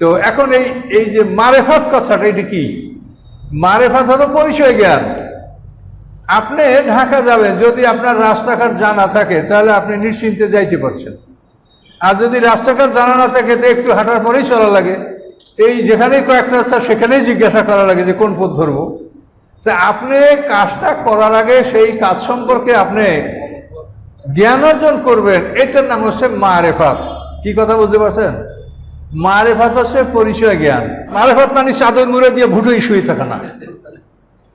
তো এখন এই এই যে মারেফাত কথাটা, এটা কি? মারেফাত হলো পরিচয় জ্ঞান। আপনি ঢাকা যাবেন, যদি আপনার রাস্তাঘাট জানা থাকে, তাহলে আপনি নিশ্চিন্তে যাইতে পারছেন। আর যদি রাস্তাঘাট জানা না থাকে, তো একটু হাঁটার পরেই চলা লাগে। এই যেখানেই কয়েকটা রাস্তা সেখানেই জিজ্ঞাসা করা লাগে যে কোন পথ ধরবো। তা আপনি কাজটা করার আগে সেই কাজ সম্পর্কে আপনি জ্ঞান অর্জন করবেন, এটার নাম হচ্ছে মারেফাত। কি কথা বুঝতে পারছেন? মারেফাত হচ্ছে পরিচয় জ্ঞান। মারেফাত মানে চাদর মুড়ে দিয়ে ভুটোই শুয়ে থাকা না।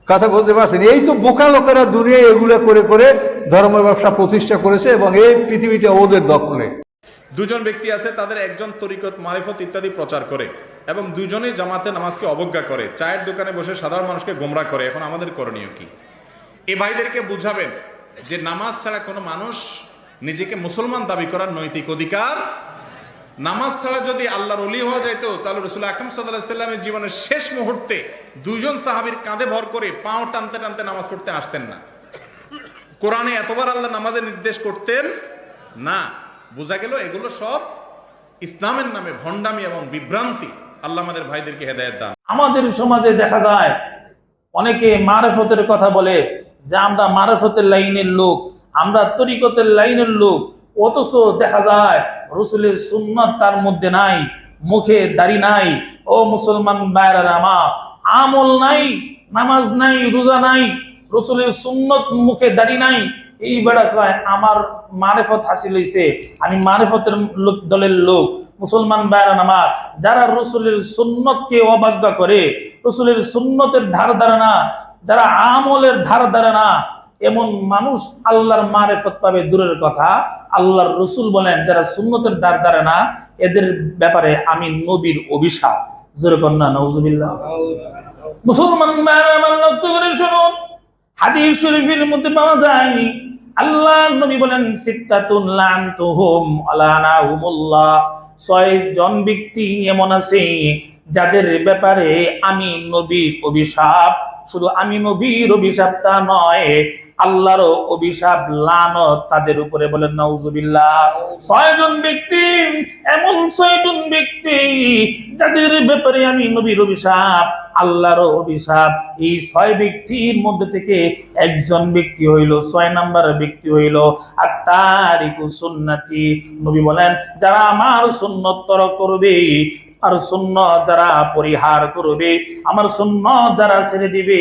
কথা বলতে পারছেন? এই তো বোকা লোকেরা দুনিয়ায় এগুলো করে করে ধর্ম ব্যবসা প্রতিষ্ঠা করেছে এবং এই পৃথিবীটা ওদের দখলে। দুজন ব্যক্তি আছে, তাদের একজন তরিকত, মারেফত ইত্যাদি প্রচার করে এবং দুজনেই জামাতে নামাজকে অবজ্ঞা করে, চায়ের দোকানে বসে সাধারণ মানুষকে গোমরা করে। এখন আমাদের করণীয় কি? এ ভাইদেরকে বুঝাবেন যে নামাজ ছাড়া কোনো মানুষ নিজেকে মুসলমান দাবি করার নৈতিক অধিকার নামাজ ছাড়া যদি আল্লাহর অলি হওয়া যাইতো, তাহলে রসুল আকরম সাল্লাহ সাল্লামের জীবনের শেষ মুহূর্তে দুজন সাহাবীর কাঁধে ভর করে পাও টানতে টানতে নামাজ পড়তে আসতেন না। কোরআনে এতবার আল্লাহ নামাজের নির্দেশ করতেন, না, বোঝা গেল এগুলো সব ইসলামের নামে ভণ্ডামি এবং বিভ্রান্তি আল্লাহ আমাদের ভাইদেরকে হেদায়ত দান। আমাদের সমাজে দেখা যায়, অনেকে মারেফতের কথা বলে যে আমরা মারেফতের লাইনের লোক, আমরা তরিকতের লাইনের লোক অথচ দেখা যায়, রসুলের সুন্নত তার মধ্যে নাই, মুখে দাড়ি নাই। ও মুসলমান বাইরার আমার আমল নাই, নামাজ নাই, রোজা নাই, রসুলের সুন্নত মুখে দাড়ি নাই। এই বেড়া কয়, আমার মারেফত হাসিল হইছে। আমি মারেফতের লোক, দলের লোক, মুসলমান বায়রান আমার যারা রসুলের সুন্নতকে অবাজ্ঞা করে, রসুলের সুন্নতের ধার ধারে না, যারা আমলের ধার ধারে না এমন মানুষ আল্লাহর মারেফত পাবে, দূরের কথা। আল্লাহর রসুল বলেন, যারা সুন্নতের ধার ধারে না, এদের ব্যাপারে আমি নবীর অভিশাপ। জোরে কন্যা নজুবিল্লাহ মুসলমান শুনুন, হাদিস শরীফের মধ্যে পাওয়া যায়নি। আল্লাহ নবী বলেন, সিত্তাতুন ছয় জন ব্যক্তি এমন আছে, যাদের ব্যাপারে আমি নবীর অভিশাপ শুধু আমি নবীর অভিশাপটা নয়, আল্লাহরও অভিশাপ, লানত তাদের উপরে বলেন নাউজুবিল্লাহ। ছয়জন ব্যক্তি, এমন ছয়জন ব্যক্তি যাদের ব্যাপারে আমি নবীর অভিশাপ, আল্লাহরও অভিশাপ, এই ছয় ব্যক্তির মধ্যে থেকে একজন ব্যক্তি হইল, ছয় নাম্বার ব্যক্তি হইল। আর তারিকু সুন্নাতি, নবী বলেন, যারা আমার সুন্নত তরক করবে আর শূন্য যারা পরিহার করবে, আমার শূন্য যারা ছেড়ে দিবে,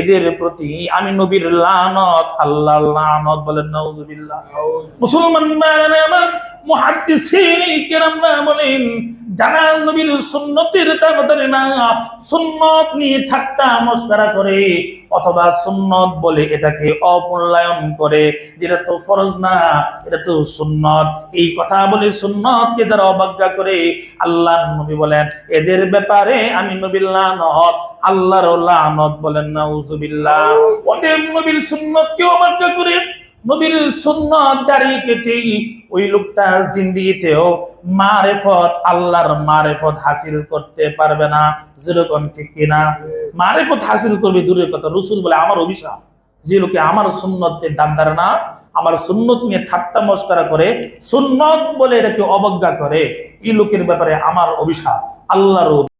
এদের প্রতি আমি নবীর লানত আল্লাহ লানত বলেন, নাউজুবিল্লাহ। মুসলমান কেরামরা বলেন যারা নবীর সুন্নতের তাড়াতাড়ি না, সুন্নত নিয়ে ঠাট্টা মস্করা করে, অথবা সুন্নত বলে এটাকে অমূল্যায়ন করে, যেটা তো ফরজ না, এটা তো সুন্নত। এই কথা বলে সুন্নতকে যারা অবজ্ঞা করে আল্লাহ নবী বলেন, এদের ব্যাপারে আমি নবীর লানত আল্লাহর লানত বলেন, নাউজুবিল্লাহ। অতএব নবীর সুন্নতকে অবজ্ঞা করে নবীর সুন্নত দাঁড়িয়ে কেটে ওই লোকটা জিন্দিগিতেও মারেফত, আল্লাহর মারেফত হাসিল করতে পারবে না। যেরকম ঠিক কিনা? মারেফত হাসিল করবে দূরের কথা। রসুল বলে, আমার অভিশাপ। যে লোকে আমার সুন্নতের দান ধারে না, আমার সুন্নত নিয়ে ঠাট্টা মস্করা করে, সুন্নত বলে এটাকে অবজ্ঞা করে, এই লোকের ব্যাপারে আমার অভিশাপ। আল্লাহর